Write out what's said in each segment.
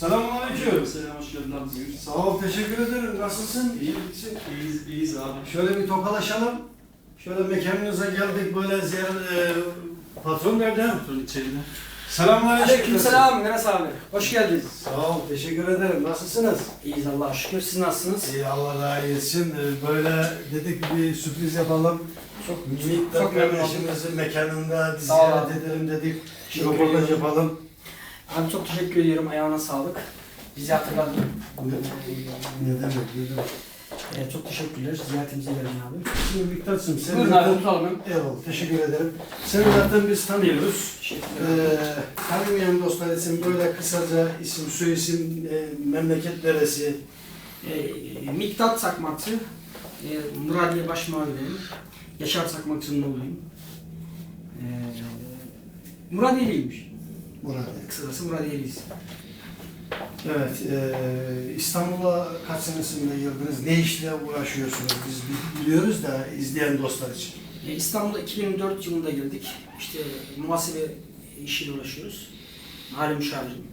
Selamünaleyküm. Selam, hoş geldin abi. Buyur. Sağ ol, teşekkür ederim. Nasılsın? İyi misin? İyiyiz, iyiyiz abi. Şöyle bir tokalaşalım. Şöyle mekanınıza geldik böyle ziyaret... E, patron nerede? Patron içeride. Selamünaleyküm. Aleykümselam Meras abi. Hoş geldiniz. Sağ ol, teşekkür ederim. Nasılsınız? İyiyiz Allah'a şükür. Siz nasılsınız? İyi, Allah razı olsun. Ee, Böyle dedik bir sürpriz yapalım. Çok Minik çok kardeşimizin mekanında ziyaret edelim dedik. Röportaj ederim. yapalım. Abi çok teşekkür ediyorum. Ayağına sağlık. Bizi hatırladın. Ne demek, ne demek. Ee, çok teşekkürler. Ziyaretimize geldin abi. Şimdi Miktat'cığım sen Buyurun abi oturalım. Eyvallah, teşekkür ederim. Seni zaten biz tanıyoruz. Ee, tanımayan dostlar için böyle kısaca isim, soy isim, e, memleket neresi? Ee, Miktat Sakmakçı. Ee, Muradiye Başmavi'deyim. Yaşar Sakmakçı'nın oğluyum. Ee, Muradiyeliymiş. Burada. Kısacası Muradiyeliyiz. Evet, e, İstanbul'a kaç senesinde girdiniz? Ne işle uğraşıyorsunuz? Biz bi- biliyoruz da izleyen dostlar için. Ee, İstanbul'a 2004 yılında girdik. İşte muhasebe işiyle uğraşıyoruz. Hali müşavirim.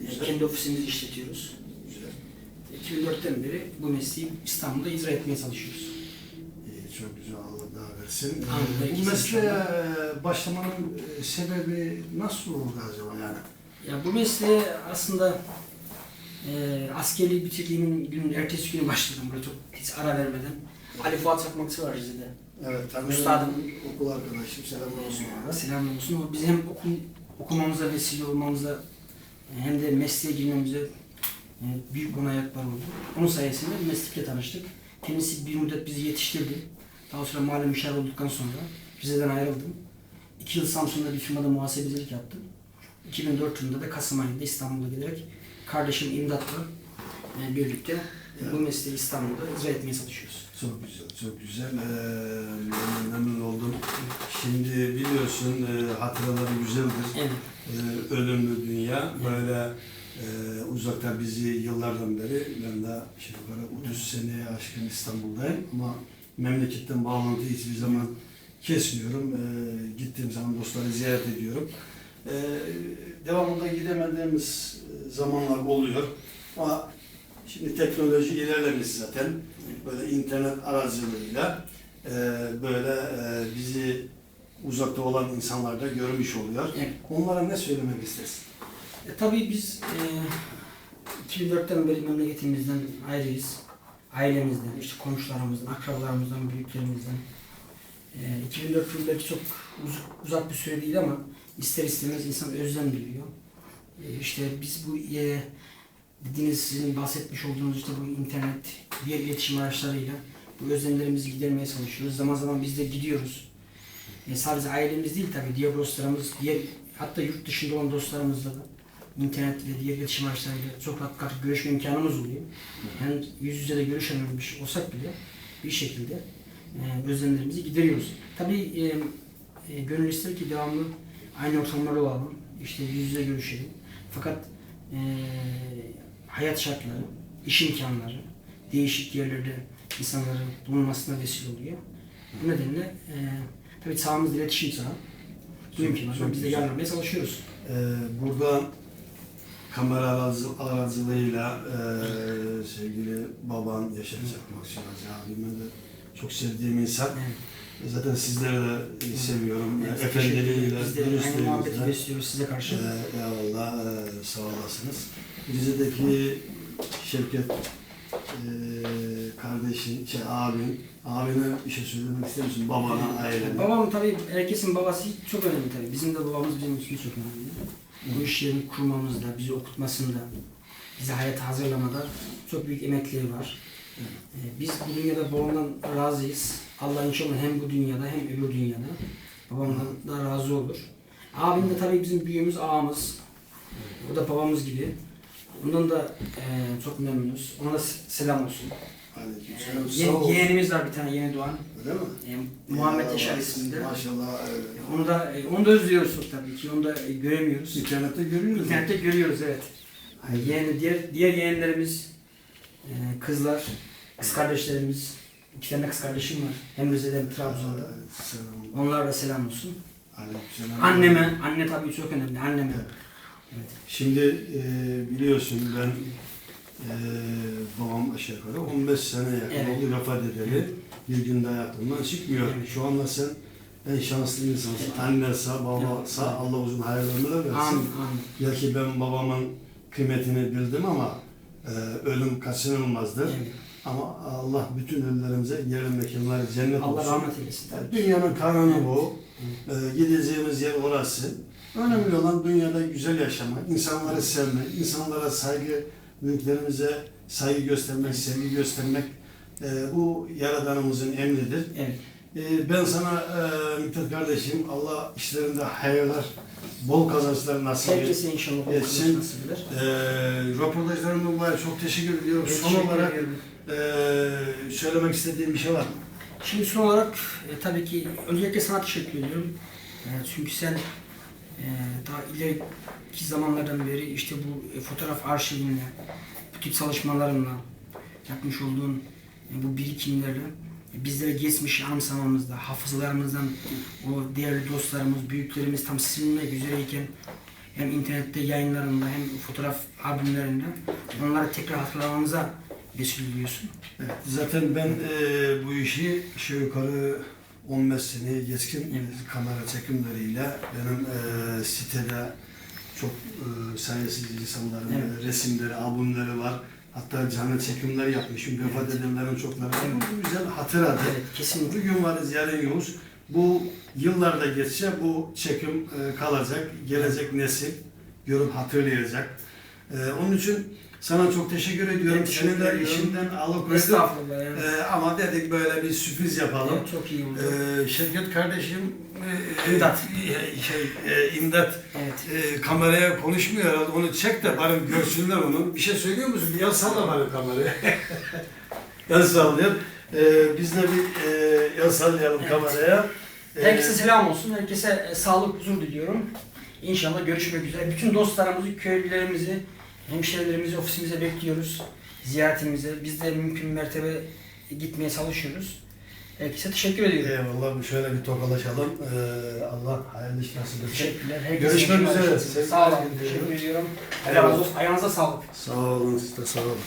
Güzel. Kendi ofisimizi işletiyoruz. Güzel. 2004'ten beri bu mesleği İstanbul'da icra etmeye çalışıyoruz. İyi, çok güzel, Allah daha versin. Amin. E, bu mesleğe başlamanın e, sebebi nasıl oldu acaba yani? Ya bu mesleğe aslında e, askerliği bitirdiğimin günün ertesi günü başladım burada çok hiç ara vermeden. Ali Fuat Sakmakçı var Rize'de. Evet, tanıyorum. Üstadım. Okul arkadaşım, selam olsun Ee, ona. Selam olsun. O bizim okum, okumamıza vesile olmamıza hem de mesleğe girmemize e, büyük onayaklar oldu. Onun sayesinde meslekle tanıştık. Kendisi bir müddet bizi yetiştirdi. Daha sonra mahalle müşavir olduktan sonra Rize'den ayrıldım. İki yıl Samsun'da bir firmada muhasebecilik yaptım. 2004 yılında da Kasım ayında İstanbul'a giderek kardeşim İmdat'la e, birlikte e, bu mesleği İstanbul'da icra etmeye çalışıyoruz. Çok güzel, çok güzel. Ee, memnun- oldum. Şimdi biliyorsun e, hatıraları güzeldir. Evet. Ee, ölümlü dünya böyle e, uzakta bizi yıllardan beri ben de işte yukarı 30 seneye aşkın İstanbul'dayım ama memleketten bağlantıyı hiçbir zaman kesmiyorum. Ee, gittiğim zaman dostları ziyaret ediyorum. Ee, devamında gidemediğimiz e, zamanlar oluyor ama şimdi teknoloji ilerlemiş zaten. Böyle internet aracılığıyla e, böyle e, bizi uzakta olan insanlar da görmüş oluyor. Evet. Onlara ne söylemek istersin? E, tabii biz e, 2004'ten beri memleketimizden ayrıyız. Ailemizden, işte komşularımızdan, akrabalarımızdan, büyüklerimizden. E, 2004 yıl belki çok uz- uzak bir süre değil ama ister istemez insan özlem duyuyor. E, işte biz bu e, dediğiniz sizin bahsetmiş olduğunuz işte bu internet, diğer iletişim araçlarıyla bu özlemlerimizi gidermeye çalışıyoruz. Zaman zaman biz de gidiyoruz. E, sadece ailemiz değil tabii diğer dostlarımız, diğer hatta yurt dışında olan dostlarımızla da internet ve diğer iletişim araçlarıyla çok rahat görüşme imkanımız oluyor. Yani yüz yüze de görüşememiş olsak bile bir şekilde e, özlemlerimizi gideriyoruz. Tabii e, e, gönül ister ki devamlı aynı ortamlarda olalım, işte yüz yüze görüşelim. Fakat e, hayat şartları, iş imkanları, değişik yerlerde insanların bulunmasına vesile oluyor. Bu nedenle e, tabii çağımız iletişim çağı. Bu çok biz de yararlanmaya çalışıyoruz. Ee, burada kamera aracı- aracılığıyla e, sevgili baban Yaşar Çakmakçı Hacı abime de çok sevdiğim insan. Zaten sizleri de seviyorum. Evet, Efendiliğiyle, aynı muhabbeti dürüstlüğünüzle. besliyoruz size karşı. Ee, eyvallah, e, sağ olasınız. Rize'deki Şevket e, kardeşin, şey abin, abine bir şey söylemek ister misin? Babana, ailene. Babam tabii herkesin babası çok önemli tabii. Bizim de babamız bizim için çok önemli. Bu iş yerini kurmamızda, bizi okutmasında, bizi hayata hazırlamada çok büyük emekleri var. Ee, Biz bu dünyada babamdan razıyız. Allah inşallah hem bu dünyada hem öbür dünyada babamdan da razı olur. Abim de tabii bizim büyüğümüz, ağamız. O da babamız gibi. Ondan da eee, çok memnunuz. Ona da se- selam olsun. Aleykümselam, sağ Ye- ol. yeğenimiz var bir tane yeni doğan. Öyle mi? Eee, Muhammed Ya, Yaşar isminde. Maşallah. e, Onu da e, onu da özlüyoruz çok tabii ki. Onu da e, göremiyoruz. İnternette görüyoruz. İnternette görüyoruz evet. Yani yeğen, diğer diğer yeğenlerimiz, e, kızlar, kız kardeşlerimiz, iki tane kız kardeşim var. Hem Rize'de hem Trabzon'da. Selam. Onlara da selam olsun. Aleykümselam. Anneme, anne tabii çok önemli. Anneme, Evet. Şimdi e, biliyorsun ben e, babam aşağı yukarı 15 sene yakın Evet. oldu vefat edeli. Bir günde hayatımdan çıkmıyor. Evet. Şu anda sen en şanslı insansın. Anne sağ, baba sağ, Allah uzun hayırlı ömürler versin. Amin. Belki ben babamın kıymetini bildim ama e, ölüm kaçınılmazdır. Evet. Ama Allah bütün ölülerimize yerli mekanları cennet Allah olsun. rahmet eylesin. Yani dünyanın kanunu bu. Ee, gideceğimiz yer orası. Önemli olan dünyada güzel yaşamak, insanları sevmek, insanlara saygı, büyüklerimize saygı göstermek, sevgi göstermek e, bu Yaradanımızın emridir. Evet. E, ben sana e, Miktat kardeşim, Allah işlerinde hayırlar, bol kazançlar nasip etsin. Herkese inşallah bu Etsin. kılıç nasip eder. E, röportajlarından dolayı çok teşekkür ediyorum. Son teşekkür olarak ediyorum. e, söylemek istediğim bir şey var mı? Şimdi son olarak e, tabii ki öncelikle sana teşekkür ediyorum. E, çünkü sen e, daha ileriki zamanlardan beri işte bu e, fotoğraf arşivinle, bu tip çalışmalarınla yapmış olduğun e, bu birikimlerle e, bizlere geçmişi anımsamamızda, hafızalarımızdan o değerli dostlarımız, büyüklerimiz tam silinmek üzereyken hem internette yayınlarında hem fotoğraf albümlerinde onları tekrar hatırlamamıza vesile oluyorsun. Evet, zaten ben e, bu işi aşağı yukarı 15 seneyi geçkin Evet. kamera çekimleriyle benim e, sitede çok e, sayısız insanların Evet. e, resimleri, albümleri var. Hatta canlı çekimler yapmışım. Vefat Evet. edenlerin çokları var. Evet. Bu güzel hatıradır. Evet, kesinlikle. Bugün varız, yarın yokuz. Bu yıllarda geçse bu çekim e, kalacak. Gelecek nesil görüp hatırlayacak. E, onun için sana çok teşekkür ediyorum. Teşekkür Senin de ediyorum. işinden alıkoydum. Estağfurullah. Yani. Ee, ama dedik böyle bir sürpriz yapalım. Evet, çok iyi oldu. Ee, Şevket kardeşim e, İmdat. e, şey e, imdat evet. e, kameraya konuşmuyor herhalde. Onu çek de bari görsünler onu. Bir şey söylüyor musun? Bir el salla bari kameraya. el sallayalım. Ee, biz de bir e, el sallayalım Evet. kameraya. Ee, Herkese selam olsun. Herkese e, sağlık, huzur diliyorum. İnşallah görüşmek üzere. Bütün dostlarımızı, köylülerimizi, hemşehrilerimizi ofisimize bekliyoruz. Ziyaretimize. Biz de mümkün mertebe gitmeye çalışıyoruz. Herkese teşekkür ediyorum. Eyvallah şöyle bir tokalaşalım. Ee, Allah hayırlı iş nasip etsin. Teşekkürler. Herkese Görüşmek üzere. Sağ olun. Teşekkür ediyorum. Ayağınıza sağlık. Sağ olun siz de sağ olun.